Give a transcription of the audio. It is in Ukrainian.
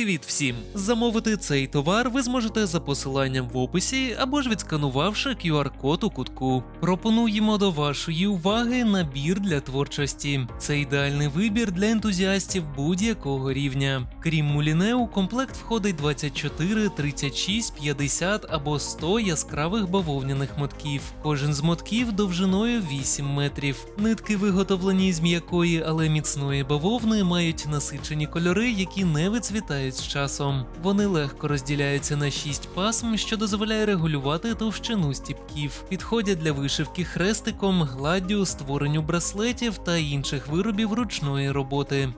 Привіт всім! Замовити цей товар ви зможете за посиланням в описі або ж відсканувавши QR-код у кутку. Пропонуємо до вашої уваги набір для творчості. Це ідеальний вибір для ентузіастів будь-якого рівня. Крім муліне, у комплект входить 24, 36, 50 або 100 яскравих бавовняних мотків. Кожен з мотків довжиною 8 метрів. Нитки виготовлені з м'якої, але міцної бавовни, мають насичені кольори, які не вицвітають з часом. Вони легко розділяються на 6 пасм, що дозволяє регулювати товщину стіпків. Підходять для вишивки хрестиком, гладдю, створенню браслетів та інших виробів ручної роботи.